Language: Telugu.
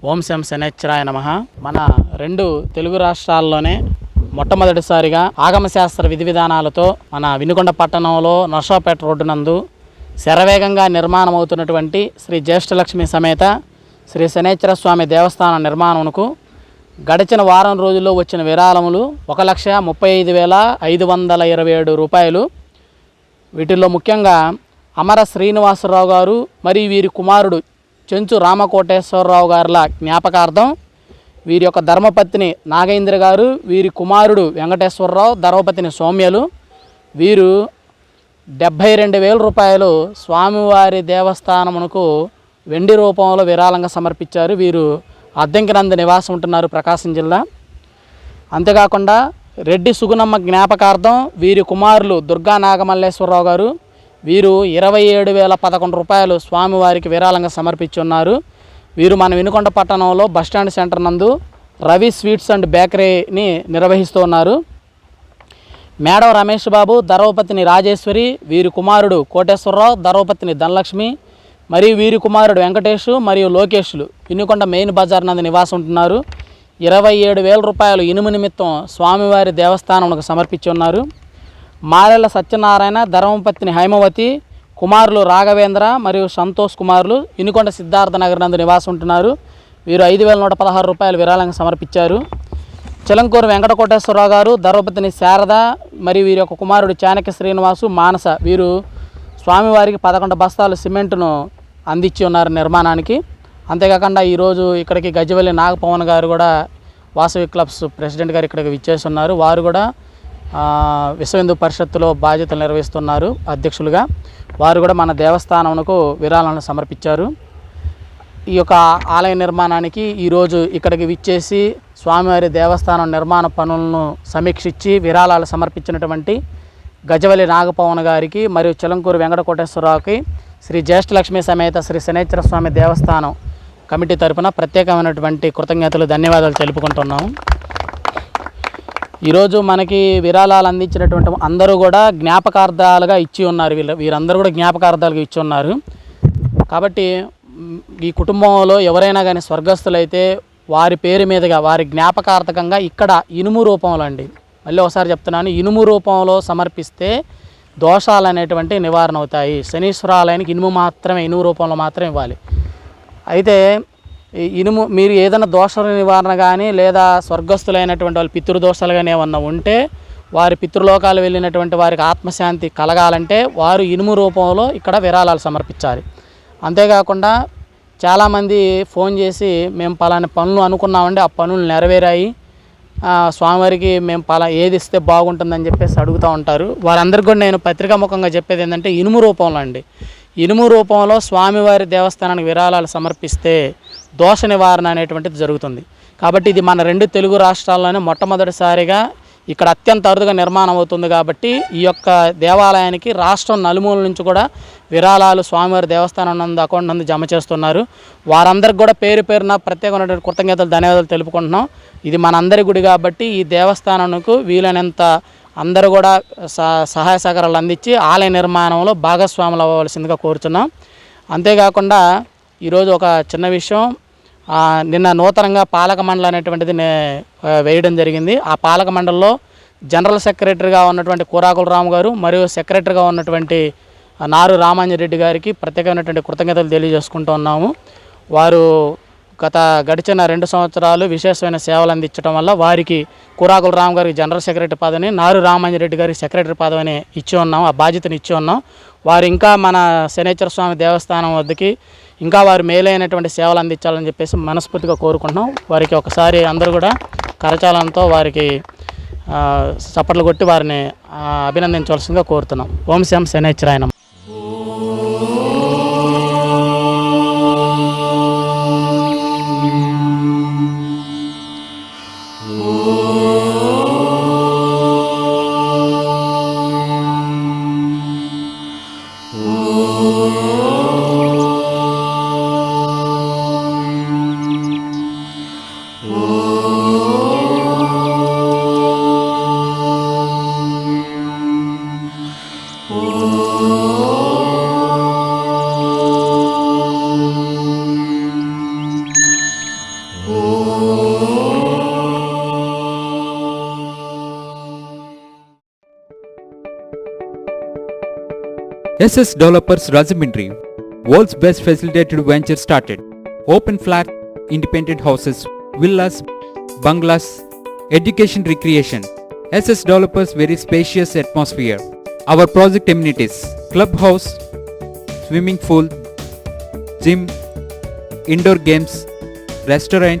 ఓం శం శనేశ్వరాయ నమ. మన రెండు తెలుగు రాష్ట్రాల్లోనే మొట్టమొదటిసారిగా ఆగమశాస్త్ర విధి విధానాలతో మన వినుకొండ పట్టణంలో నర్సాపేట రోడ్డు నందు శరవేగంగా నిర్మాణం అవుతున్నటువంటి శ్రీ జ్యేష్ఠలక్ష్మి సమేత శ్రీ శనేశ్వర స్వామి దేవస్థాన నిర్మాణంకు గడిచిన వారం రోజుల్లో వచ్చిన విరాళములు ఒక లక్ష ముప్పై ఐదు వేల ఐదు వందల ఇరవై ఏడు రూపాయలు. వీటిల్లో ముఖ్యంగా అమర శ్రీనివాసరావు గారు మరియు వీరి కుమారుడు చెంచు రామకోటేశ్వరరావు గారుల జ్ఞాపకార్థం వీరి యొక్క ధర్మపత్ని నాగేంద్ర గారు వీరి కుమారుడు వెంకటేశ్వరరావు ధర్మపత్ని సౌమ్యలు. వీరు డెబ్భై రెండు వేల రూపాయలు స్వామివారి దేవస్థానమునకు వెండి రూపంలో విరాళంగా సమర్పించారు. వీరు అద్దెంకినంద నివాసం ఉంటున్నారు ప్రకాశం జిల్లా. అంతేకాకుండా రెడ్డి సుగుణమ్మ జ్ఞాపకార్థం వీరి కుమారులు దుర్గా నాగమల్లేశ్వరరావు గారు వీరు ఇరవై ఏడు వేల పదకొండు రూపాయలు స్వామివారికి విరాళంగా సమర్పించి ఉన్నారు. వీరు మన వినుకొండ పట్టణంలో బస్టాండ్ సెంటర్ నందు రవి స్వీట్స్ అండ్ బేకరీని నిర్వహిస్తూ ఉన్నారు. మేడవ రమేష్ బాబు ధర్మపతిని రాజేశ్వరి వీరి కుమారుడు కోటేశ్వరరావు ధర్మపతిని ధనలక్ష్మి మరియు వీరి కుమారుడు వెంకటేష్ మరియు లోకేష్లు. వినుకొండ మెయిన్ బజార్ నందు నివాసం ఉంటున్నారు. ఇరవై ఏడు వేల రూపాయలు ఇనుము నిమిత్తం స్వామివారి దేవస్థానంకు సమర్పించి ఉన్నారు. మారెల సత్యనారాయణ ధర్మపత్ని హైమవతి కుమారులు రాఘవేంద్ర మరియు సంతోష్ కుమారులు ఇనుకొండ సిద్ధార్థ నగర్ నందు నివాసం ఉంటున్నారు వీరు ఐదు వేల నూట పదహారు రూపాయలు విరాళంగా సమర్పించారు. చిలంకూరు వెంకటకోటేశ్వరరావు గారు ధర్మపతిని శారద మరియు వీరి యొక్క కుమారుడు చాణక్య శ్రీనివాసు మానస వీరు స్వామివారికి పదకొండు బస్తాలు సిమెంట్ను అందించి ఉన్నారు నిర్మాణానికి. అంతేకాకుండా ఈరోజు ఇక్కడికి గజవల్లి నాగపవన్ గారు కూడా వాసవి క్లబ్స్ ప్రెసిడెంట్ గారు ఇక్కడికి విచ్చేసి ఉన్నారు వారు కూడా విశ్వ హిందూ పరిషత్తులో బాధ్యతలు నిర్వహిస్తున్నారు అధ్యక్షులుగా. వారు కూడా మన దేవస్థానమునకు విరాళాలను సమర్పించారు. ఈ యొక్క ఆలయ నిర్మాణానికి ఈరోజు ఇక్కడికి విచ్చేసి స్వామివారి దేవస్థానం నిర్మాణ పనులను సమీక్షించి విరాళాలు సమర్పించినటువంటి గజవలి నాగపవన్ గారికి మరియు చిలంకూరు వెంకటకోటేశ్వరరావుకి శ్రీ జ్యేష్ఠలక్ష్మి సమేత శ్రీ శనేశ్వర స్వామి దేవస్థానం కమిటీ తరపున ప్రత్యేకమైనటువంటి కృతజ్ఞతలు ధన్యవాదాలు తెలుపుకుంటున్నాము. ఈరోజు మనకి విరాళాలు అందించినటువంటి అందరూ కూడా జ్ఞాపకార్థాలుగా ఇచ్చి ఉన్నారు. వీళ్ళ వీరందరూ కూడా జ్ఞాపకార్థాలుగా ఇచ్చి ఉన్నారు. కాబట్టి ఈ కుటుంబంలో ఎవరైనా కానీ స్వర్గస్థులైతే వారి పేరు మీదుగా వారి జ్ఞాపకార్థకంగా ఇక్కడ ఇనుము రూపంలో అండి. మళ్ళీ ఒకసారి చెప్తున్నాను ఇనుము రూపంలో సమర్పిస్తే దోషాలు అనేటువంటి నివారణ అవుతాయి. శనీశ్వరాలయానికి ఇనుము మాత్రమే ఇనుము రూపంలో మాత్రమే ఇవ్వాలి. అయితే ఇనుము మీరు ఏదైనా దోష నివారణ కానీ లేదా స్వర్గస్థులైనటువంటి వాళ్ళు పితృదోషాలు కానీ ఏమన్నా ఉంటే వారి పితృలోకాలు వెళ్ళినటువంటి వారికి ఆత్మశాంతి కలగాలంటే వారు ఇనుము రూపంలో ఇక్కడ విరాళాలు సమర్పించాలి. అంతేకాకుండా చాలామంది ఫోన్ చేసి మేము పలాని పనులు అనుకున్నామండి ఆ పనులు నెరవేరాయి. స్వామివారికి మేము పలా ఏది ఇస్తే బాగుంటుందని చెప్పేసి అడుగుతూ ఉంటారు. వారందరికీ కూడా నేను పత్రికాముఖంగా చెప్పేది ఏంటంటే ఇనుము రూపంలో అండి. ఇనుము రూపంలో స్వామివారి దేవస్థానానికి విరాళాలు సమర్పిస్తే దోష నివారణ అనేటువంటిది జరుగుతుంది. కాబట్టి ఇది మన రెండు తెలుగు రాష్ట్రాల్లోనే మొట్టమొదటిసారిగా ఇక్కడ అత్యంత అరుదుగా నిర్మాణం అవుతుంది కాబట్టి ఈ యొక్క దేవాలయానికి రాష్ట్రం నలుమూల నుంచి కూడా విరాళాలు స్వామివారి దేవస్థానం నందు అకౌంట్ నందు జమ చేస్తున్నారు. వారందరికి కూడా పేరు పేరున ప్రత్యేకమైనటువంటి కృతజ్ఞతలు ధన్యవాదాలు తెలుపుకుంటున్నాం. ఇది మనందరి గుడి కాబట్టి ఈ దేవస్థానంకు వీలైనంత అందరూ కూడా సహాయ సహకారాలు అందించి ఆలయ నిర్మాణంలో భాగస్వాములు అవ్వవలసిందిగా కోరుతున్నాం అంతేకాకుండా ఈరోజు ఒక చిన్న విషయం నిన్న నూతనంగా పాలక మండలి అనేటువంటిది నే- వేయడం జరిగింది. ఆ పాలక మండలిలో జనరల్ సెక్రటరీగా ఉన్నటువంటి కూరాకుల రాము గారు మరియు సెక్రటరీగా ఉన్నటువంటి నారు రామాంజరెడ్డి గారికి ప్రత్యేకమైనటువంటి కృతజ్ఞతలు తెలియజేసుకుంటూ ఉన్నాము. వారు గత గడిచిన రెండు సంవత్సరాలు విశేషమైన సేవలు అందించడం వల్ల వారికి కూరాకుల రామ్ గారికి జనరల్ సెక్రటరీ పదవిని నారు రామాంజరెడ్డి గారికి సెక్రటరీ పదవిని ఇచ్చి ఉన్నాం ఆ బాధ్యతను ఇచ్చి ఉన్నాం. వారు ఇంకా మన శనేశ్వర స్వామి దేవస్థానం వద్దకి ఇంకా వారు మేలైనటువంటి సేవలు అందించాలని చెప్పేసి మనస్ఫూర్తిగా కోరుకుంటున్నాం. వారికి ఒకసారి అందరూ కూడా కరచాలంతో వారికి చప్పట్లు కొట్టి వారిని అభినందించవలసిందిగా కోరుతున్నాం. ఓం Shyam శనేశ్వరాయనం SS Developers Razamindri, world's best facilitated venture started. Open flat, independent houses, villas, bungalows, education recreation. SS Developers very spacious atmosphere. Our project amenities, clubhouse, swimming pool, gym, indoor games, restaurant,